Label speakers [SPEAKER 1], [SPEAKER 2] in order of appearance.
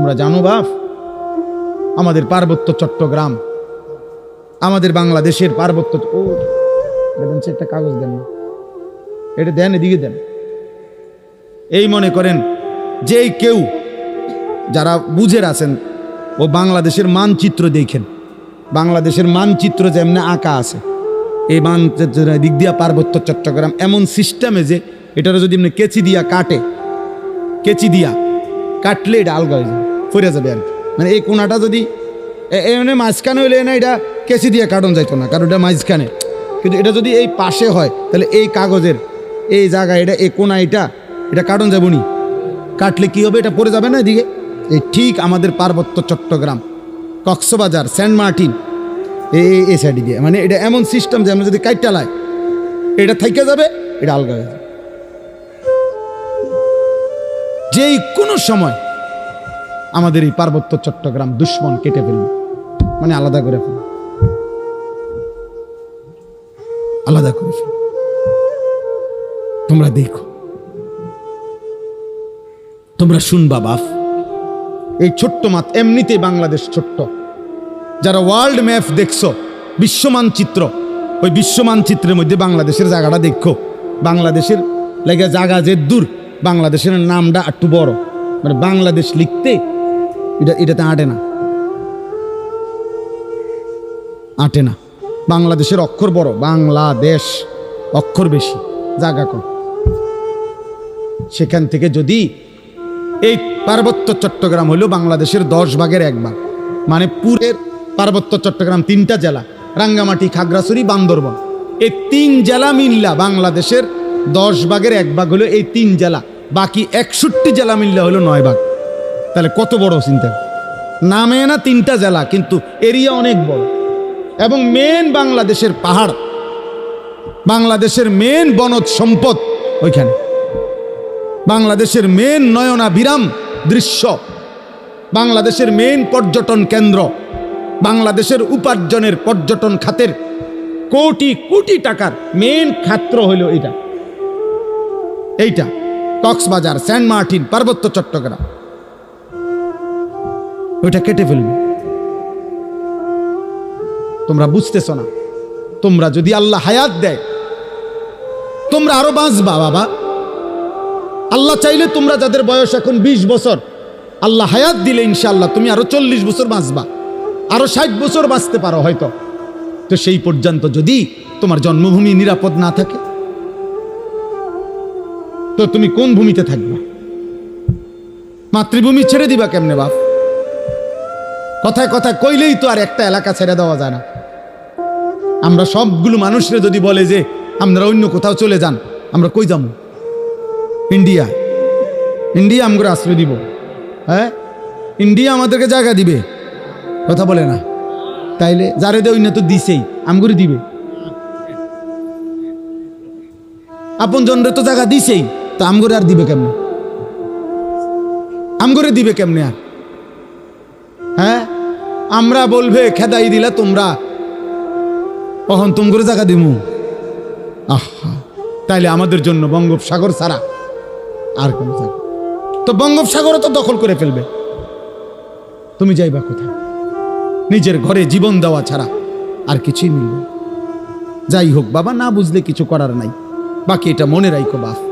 [SPEAKER 1] তোমরা জানো বাপ? আমাদের পার্বত্য চট্টগ্রাম। আমাদের বাংলাদেশের পার্বত্য ও দেন, সে একটা কাগজ দেন। এটা দেন, এদিকে দেন। এই মনে করেন, যেই কেউ যারা বুঝের আছেন, ও বাংলাদেশের মানচিত্র দেখেন। বাংলাদেশের মানচিত্র যেমনি আঁকা আছে, এই মানচিত্রের দিক দিয়া পার্বত্য চট্টগ্রাম এমন সিস্টেমে যে এটার যদি এমনি কেচি দিয়া কাটে, কেচি দিয়া কাটলে এটা আলগা হয়ে যাবে ফিরে যাবে আর। মানে এই কোনাটা যদি এমনি মাঝখানে হইলে না এটা কেচি দিয়ে কাটন যাইতো না, কারণ এটা মাঝখানে। কিন্তু এটা যদি এই পাশে হয়, তাহলে এই কাগজের এই জায়গা, এটা, এই কোনা, এটা এটা কাটন যাব নি। কাটলে কি হবে? এটা পড়ে যাবে না এদিকে? এই ঠিক আমাদের পার্বত্য চট্টগ্রাম, কক্সবাজার, সেন্ট মার্টিন এই এই- সাইডে দিয়ে। মানে এটা এমন সিস্টেম যে আমরা যদি কাইটালায় এটা থাইকে যাবে, এটা আলগা হয়ে যাবে। যেই কোনো সময় আমাদের এই পার্বত্য চট্টগ্রাম দুশ্মন কেটে ফেলবে মানে আলাদা করে ফেলবে আলাদা করে ফেলবে তোমরা দেখো। তোমরা শুনবা বাপ। এই ছোট্ট মাত এমনিতেই বাংলাদেশ ছোট্ট। যারা ওয়ার্ল্ড ম্যাপ দেখছ বিশ্ব মানচিত্র ওই বিশ্ব মানচিত্রের মধ্যে বাংলাদেশের জায়গাটা দেখো। বাংলাদেশের লেগে জায়গা যে দূর, বাংলাদেশের নামটা একটু বড়। মানে বাংলাদেশ লিখতে এটা, এটাতে আটে না। আটে না। বাংলাদেশের অক্ষর বড়, বাংলাদেশ। অক্ষর বেশি, জায়গা কম। সেখান থেকে যদি এই পার্বত্য চট্টগ্রাম হলো বাংলাদেশের দশ ভাগের এক ভাগ। মানে পুরের পার্বত্য চট্টগ্রাম তিনটা জেলা, রাঙ্গামাটি, খাগড়াছড়ি, বান্দরবন। এই তিন জেলা মিল্লা বাংলাদেশের দশ ভাগের এক ভাগ হলো এই তিন জেলা। বাকি একষট্টি জেলা মিল্লা হলো নয় ভাগ। তাহলে কত বড় চিন্তা? নামে না তিনটা জেলা, কিন্তু এরিয়া অনেক বড়। এবং মেন বাংলাদেশের পাহাড়, বাংলাদেশের মেন বনজ সম্পদ ওইখানে। বাংলাদেশের মেন নয়না বিরাম দৃশ্য, বাংলাদেশের মেন পর্যটন কেন্দ্র, বাংলাদেশের উপার্জনের পর্যটন খাতের কোটি কোটি টাকার মেন খাত্র হইল এটা এইটা, কক্সবাজার, সেন্ট মার্টিন, পার্বত্য চট্টগ্রাম। ওইটা কেটে ফেলবে। তোমরা বুঝতেছ না। তোমরা যদি আল্লাহ হায়াত দেয়, তোমরা আরও বাঁচবা, বাবা। আল্লাহ চাইলে তোমরা যাদের বয়স এখন ২০ বছর, আল্লাহ হায়াত দিলে ইনশাল্লাহ তুমি আরও চল্লিশ বছর বাঁচবা। আরও ষাট বছর বাঁচতে পারো হয়তো। তো সেই পর্যন্ত যদি তোমার জন্মভূমি নিরাপদ না থাকে, তো তুমি কোন ভূমিতে থাকবে? মাতৃভূমি ছেড়ে দিবা কেমনে, বাপ? কথায় কথায় কইলেই তো আর একটা এলাকা ছেড়ে দেওয়া যায় না। আমরা সবগুলো মানুষরা যদি বলে যে, আমরা অন্য কোথাও চলে যান, আমরা কই যাব? ইন্ডিয়া ইন্ডিয়া আমগুলো আশ্রয় দিব। হ্যাঁ? ইন্ডিয়া আমাদেরকে জায়গা দিবে। কথা বলে না। তাইলে যারে দেয় না তো দিছেই, আমগুরি দিবে। আপন জনরে তো জায়গা দিছেই, তো আমগুরে আর দিবে কেমনে? আমগুরে দিবে কেমনে আর? আমরা বলবে, খেদাই দিলা তোমরা। কখন তুম করে জায়গা দিমু। আহা, তাইলে আমাদের জন্য বঙ্গোপসাগর ছাড়া আর কোনো জায়গা তো বঙ্গোপসাগরও তো দখল করে ফেলবে। তুমি যাইবা কোথায়? নিজের ঘরে জীবন দেওয়া ছাড়া আর কিছুই মিলবে যাই হোক, বাবা, না বুঝলে কিছু করার নাই। বাকি এটা মনে রাখো বাপ।